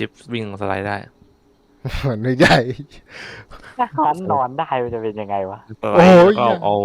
ชิปวิ่งสไลด์ได้มันไม่ใหญ่ ถ้าคันนอนได้มันจะเป็นยังไงวะสไลด์โอ้ย แล้วก็เอา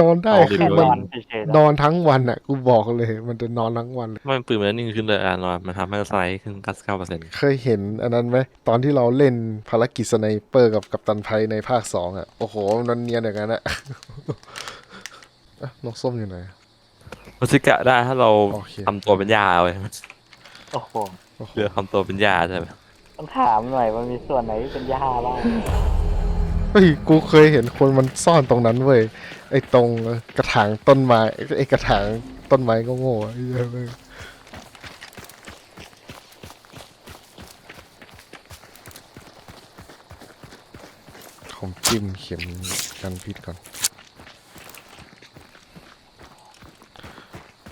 นอนได้เอาคือแค่ดิมันนอนเฉยๆนนะอนทั้งวันอะ กูบอกเลย มันจะนอนทั้งวันเลยไม่ปืนมันนิ่งขึ้นเลยอะนอนมันทำให้สไลด์ขึ้น 99เปอร์เซ็นต์เคยเห็นอันนั้นไหมตอนที่เราเล่นภารกิจสไนเปอร์กับกัปตันไพในภาคสองอะ โอ้โหมันเนียนอย่างนั้นอะอะนกส้มอยู่ไหน มันสิกะได้ถ้าเราโอเค ทำตัวเป็นยาเว้ย โอ้โหโอ้โห เรือทำตัวเป็นยาใช่ไหมต้องถามหน่อยมันมีส่วนไหนที่เป็นหญ้าบ้างเฮ้ยกูเคยเห็นคนมันซ่อนตรงนั้นเว้ยไอ้ตรงกระถางต้นไม้ไอ้กระถางต้นไม้ก็โง่ๆอะไอ้เหี้ยเว้ยผมจิ้มเข็มกันพิษก่อน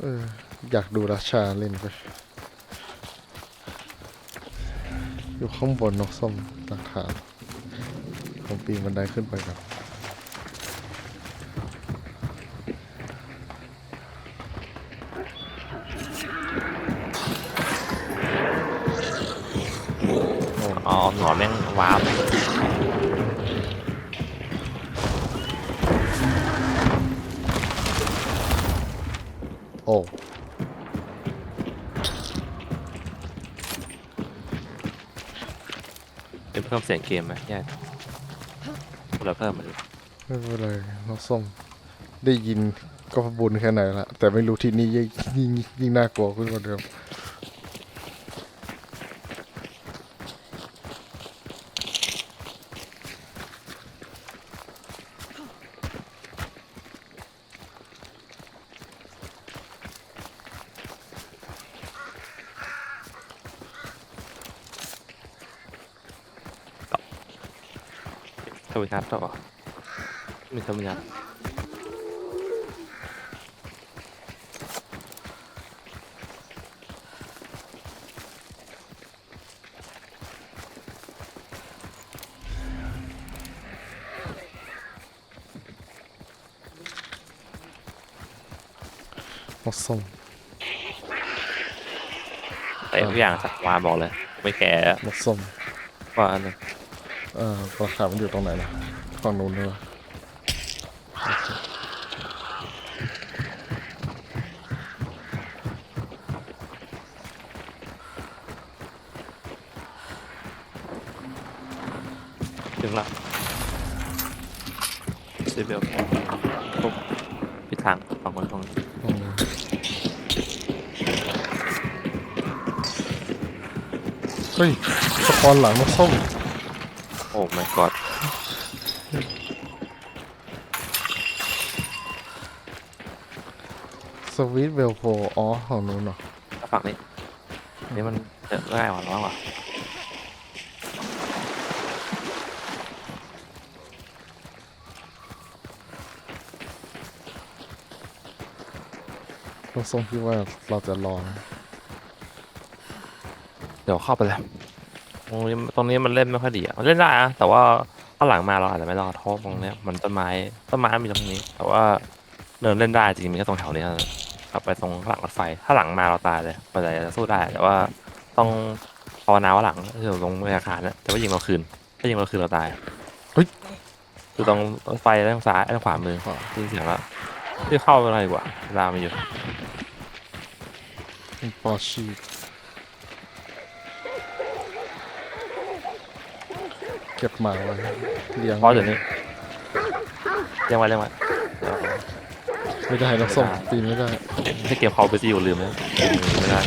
เอออยากดูราชาเล่นไป อยู่ข้างบนนกส้มหลักฐานผมปีนบันไดขึ้นไปก่อนอ๋อหนอนแม่งวาร์ปโอ้ เพิ่มเสียงเกมไหมแย่เราเพิ่มไหมไม่เป็นไรน้องส้มได้ยินก็บุญแค่ไหนละแต่ไม่รู้ที่นี่ยิ่งยิ่งยิ่งน่ากลัวขึ้นกว่าเดิม ทวินัทต่อมีทวินัทน้องส้มแต่ทุกอย่างสักวาบอกเลย ไม่แก่น้องส้มว่าอันนึง เอ่อปลาขาวมันอยู่ตรงไหนนะฝั่งนู้นด้วยวะโอเคถึงละซีเบลปุ๊บพิดทางฝั่งคนตรงนี้อืมเฮ้ยสปอนหลังน้องส้มโอ้ my god สวิตเวลโฟอ๋อ ของนู้นเหรอถ้าฝั่งนี้อันนี้มันเจอง่ายกว่าน้องว่ะน้องส้มคิดว่าเราจะลอง เดี๋ยวเข้าไปเลย ตรงนี้ตรงนี้มันเล่นไม่ค่อยดีอะมันเล่นได้นะแต่ว่าถ้าหลังมาเราอาจจะไม่รอดเพราะตรงเนี้ยมันต้นไม้ต้นไม้มีตรงนี้ แต่ว่าเดินเล่นได้จริงๆมีแค่ตรงแถวนี้เท่านั้นกลับไปตรงหลังรถไฟ ถ้าหลังมาเราตายเลยมันจะสู้ได้ แต่ว่าต้องภาวนาว่าหลังอยู่ตรงอาคารนะแต่ว่ายิงเราคืน ถ้ายิงเราคืนเราตายเฮ้ยคือตรงรถไฟด้านซ้ายด้านขวามือที่เสียงแล้วที่เข้าไปเลยดีกว่าเวลามันอยู่ปอชี เก็บหมาไว้เลี้ยงเพราะเดี๋ยวนี้เรียกไว้เรียกไว้ไม่ได้น้องส้มปีนไม่ได้ถ้าเกมคอลไปซีอยู่ลืมนะไม่ได้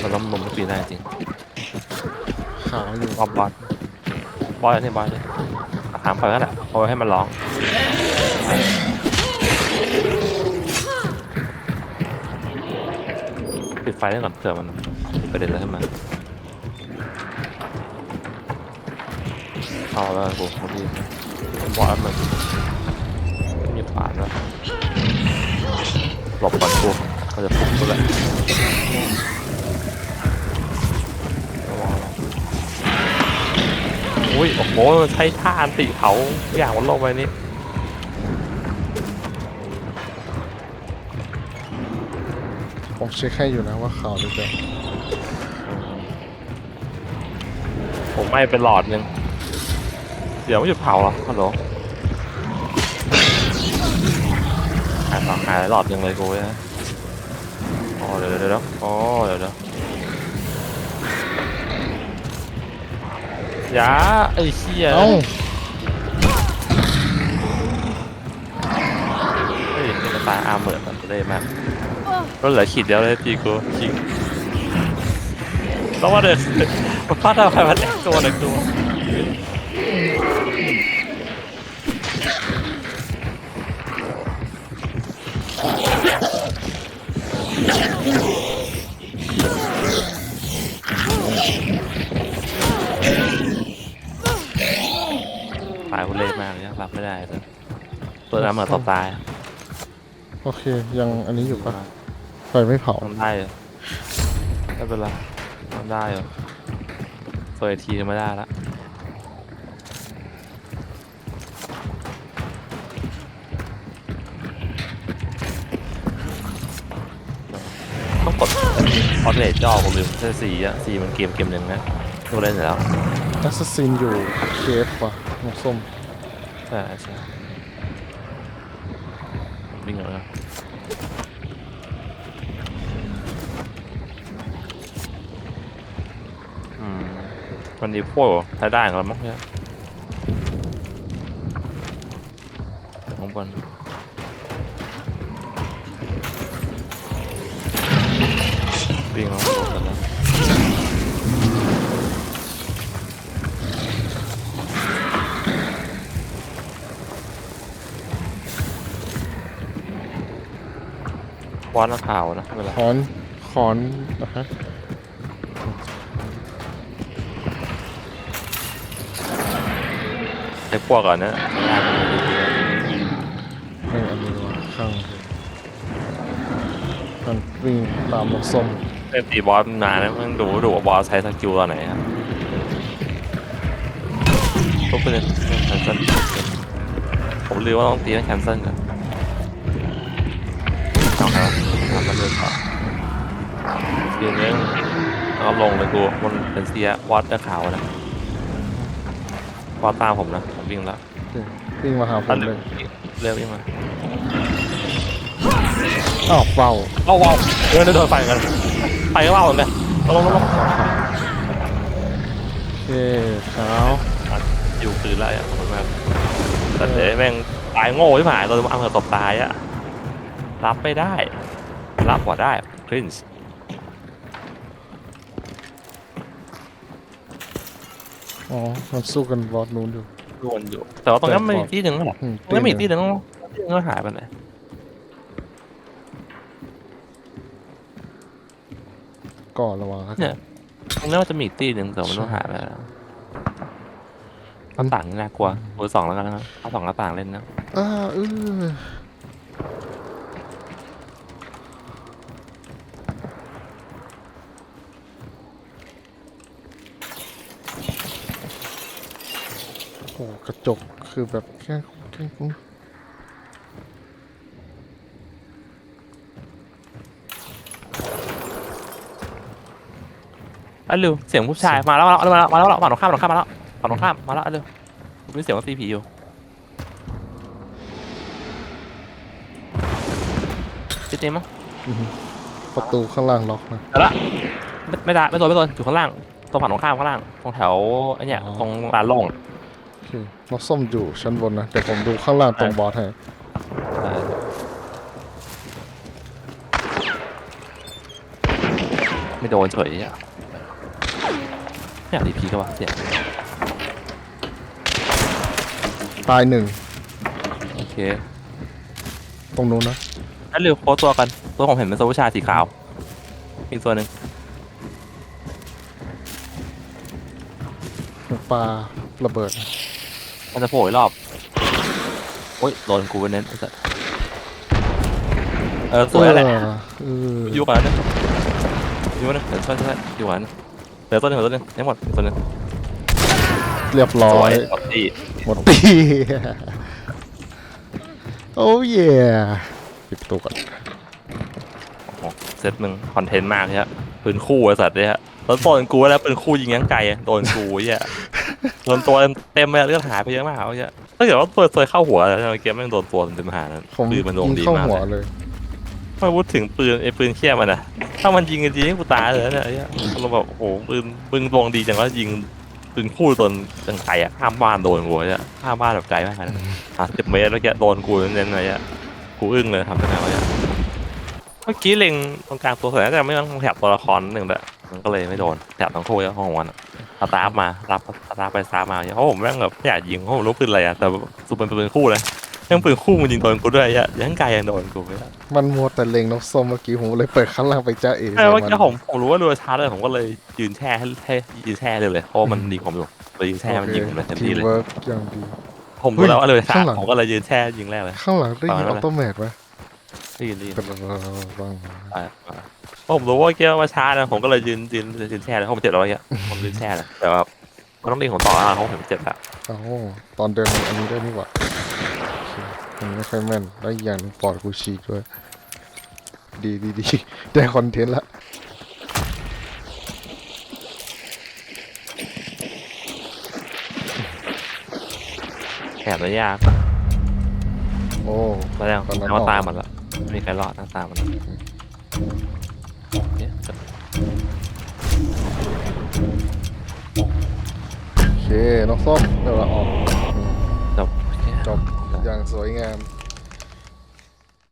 เราต้องลมทุกปีได้จริงขาวอยู่บอสบอสบอสนี่บอสนี่ถามไปก็แหละเอาไว้ให้มันร้องปิดไฟได้ก่อนเผื่อมันมีประเด็นอะไรขึ้นมา เอาแล้วกูพอดีบอสมันมีฝาด้วยหลบก่อนกูเขาจะพุ่งกูแหละระวังระวังอุ้ย โอ้โห ใช้ท่าอันติเผาทุกอย่างบนโลกใบนี้ผมเช็คให้อยู่นะว่าขาวหรือเปล่าผมไม่เป็นหลอดหนึ่ง เดี๋ยวไม่หยุดเผาเหรอฮัลโหลหายต่อหายหลอดหนึ่งเลยกูนะอ๋อเดี๋ยวเดี๋ยวเดี๋ยวอ๋อเดี๋ยวเดี๋ยวอยาไอ้เชี่ยเอ้าเฮ้ยนี่มันตายอาร์เมอร์มันเลยมากก็เหลือขีดเดียวเลยพี่กูจริงต้องมาเดินมันพลาดอะไรมาแตกตัวหนึ่งตัว ตายคนเล่มากเลยรับไม่ได้เลยตัวน้ำเหมือนตบตายโอเค ยังอันนี้อยู่ปะไฟไม่เผา ทำได้เหรอไม่เป็นไรทำได้เหรอเฟิร์ทีไม่ได้ละ ต้องกดออเดตจอผมลืมใช่สีอะสีมันเกมเกมหนึ่งนะตัวเล่นเสร็จแล้วแอสซัสซินอยู่เคฟว่ะหมวกส้มใช่ใช่วิ่งเลยนะอืมมันดีพวกใช้ได้กันมั้งเนี่ยข้างบน วอนนักข่าวนะเวลาคอนคอนนะฮะใช้พวกก่อนนะไม่ได้มันดีไม่อันนี้ว่ะข้างมันวิ่งตามหมวกส้มเล่นตีบอสนานนะมึงดูดูว่าบอสใช้สกิลตอนไหนครับทุกคนเลยแคนเซิลผมลืมว่าต้องตีให้แคนเซิลกันเอา ครับทำมันเลยต่อทีนี้เอาลงเลยกูมันเป็นเสียวอดเนื้อขาวนะวอดตามผมนะผมวิ่งแล้วโอเควิ่งมาหาผตัดมเร็เลวยเร็ววิ่งมาอ้าวเฝ้าเอาว้าวเดินโดนไฟกันไฟก็ว้าวเหมือนกันลงลงลงโอเคเท้าอยู่คืนแล้วอะขอบคุณมากแต่เดี๋ยวแม่งตายโง่ที่หมายเราเอาเงินตบตายอะ รับไม่ได้ รับกว่าได้ครินส์อ๋อ มันสู้กันบอสนู้นอยู่รวนอยู่ แต่ว่าตรงนั้นมันมีที่หนึ่งหรออืมตรงนั้นมีอีกที่หนึ่งที่หนึ่งก็หายไปไหนก่อนระวังครับเนี่ยตรงนั้นมันจะมีอีกที่หนึ่งแต่มันต้องหายไปแล้วหน้าต่างนี่น่ากลัวเบอร์สองแล้วกันนะครับเอาสองหน้าต่างเล่นนะอ่าเออ กระจกคือแบบแค่แค่อะเร็วเสียงผู้ชายมาแล้วมาแล้วมาแล้วมาแล้วมาตรงข้ามมาตรงข้ามมาแล้วมาตรงข้ามมาแล้วอะเร็วมีเสียงว่าตีผีอยู่ติดมั้งประตูข้างล่างล็อกนะแต่ละไม่ไม่ได้ไม่โดนไม่โดนอยู่ข้างล่างตรงฝั่งตรงข้ามข้างล่างตรงแถวไอ้เนี่ยตรงลานโล่ง โอเคล็อกส้มอยู่ชั้นบนนะ เดี๋ยวผมดูข้างล่างตรงบอสให้เออไม่โดนเฉยอะไม่อยากดีพีก็วะเสียตายหนึ่งโอเค ตรงนู้นนะแล้วเร็วโค้ดตัวกัน ตัวผมเห็นเป็นโซลูชาสีขาว อีกตัวหนึ่งปลาระเบิดนะ มันจะโผล่อีกรอบโอ้ยโดนกูไปเน้นไอ้สัสเออสวยแล้วแหละเอออยู่กันนะอยู่กันนะเดี๋ยวช่วยช่วยอยู่กันนะเหลือตัวหนึ่งเหลือตัวหนึ่งทั้งหมดอีกตัวหนึ่งเรียบร้สอวยยหมดที่หมดตีโอ้เย่ปิดประตูก่อนโอ้โหเซตหนึ่งคอนเทนต์มากเลยฮะปืนคู่ไอ้สัตว์เนี่ยฮะแล้วโดนกูแล้วปืนคู่ยิงยังไกลอะโดนกูเหี้ย โดนตัวเต็มเลยเลือดหายไปเยอะมากเหี้ยถ้าเกิดว่าเปิดเฟยเข้าหัวแล้วเกี้แม่งโดนตัวเต็มหานั้นผมปืนมันโดนยิงดีมากเลยเลยถ้าพูดถึงปืนไอ้ปืนเขี้ยมันอะถ้ามันยิงจริงกูตายเลยเนี่ยเราแบบโอ้โหปืนปืนดวงดีจังว่ายิงปืนคู่โดนจังไกลอะข้ามบ้านโดนกูเนี่ยข้ามบ้านแบบไกลมากนะอะสิบเมตรแล้วแกโดนกูเน้นๆเลยอะกูอึ้งเลยทำได้ไงวะเนี่ยเมื่อกี้เล็งตรงกลางตัวเสือแต่ไม่ต้องแถบตัวละครหนึ่งเลย มันก็เลยไม่โดนแถบทั้งคู่แล้วของวันอะสตาร์ฟมารับสตาร์ฟไปสตาร์ฟมาเพราะผมแม่งแบบไม่อยากยิงเพราะผมรู้ปืนอะไรอะแต่สุดเป็นปืนคู่เลยยังปืนคู่มันยิงโดนกูด้วยอะยังไกลยังโดนกูเลยมันมัวแต่เล็งนกส้มเมื่อกี้ผมเลยเปิดข้างล่างไปจ้าเอ๋ใช่ว่าใส่แค่ผมผมรู้ว่าเรือชาร์จเลยผมก็เลยยืนแช่ให้ให้ยืนแช่เลยเลยเพราะว่ามันดีผมอยู่เลยยืนแช่มันยิงผมเลยเต็มทีที่เลยเวิร์กอย่างดีผมรู้แล้วว่าเรือชาข้างร์หลัจงผมก็เลยยืนแช่ยิงแรกเลยข้างหลังได้ยินฟัองอแล้วนะโต้แมทไหม ได้ยินได้ยินเป็นบ้างไปไปเพราะผมรู้ว่าเกี้ยวมาชาร์จนะผมก็เลยยืนยืนยืนแช่เลยเพราะผมเจ็บแล้วเกี้ยผมยืนแช่เลยแต่ว่ามันต้องเล่นของต่อแล้วเพราะผมเจ็บอะเอ้าตอนเดินอันนี้ได้นี่หว่าโอเคมันไม่ค่อยแม่นแล้วอีกอย่างหนึงปอดกูฉีกด้วย ดีดีดีได้คอนเทนต์ละแอบเลยยากโอ้แล้วยังตอนนั้นแล้วออกตายหมดแล้วไม่มีใครรอดทั้งตายหมดแล้วเนี่ยจบโอเคนกส้มเดี๋ยวเราออกอืมจบโอเคจบอย่างสวยงาม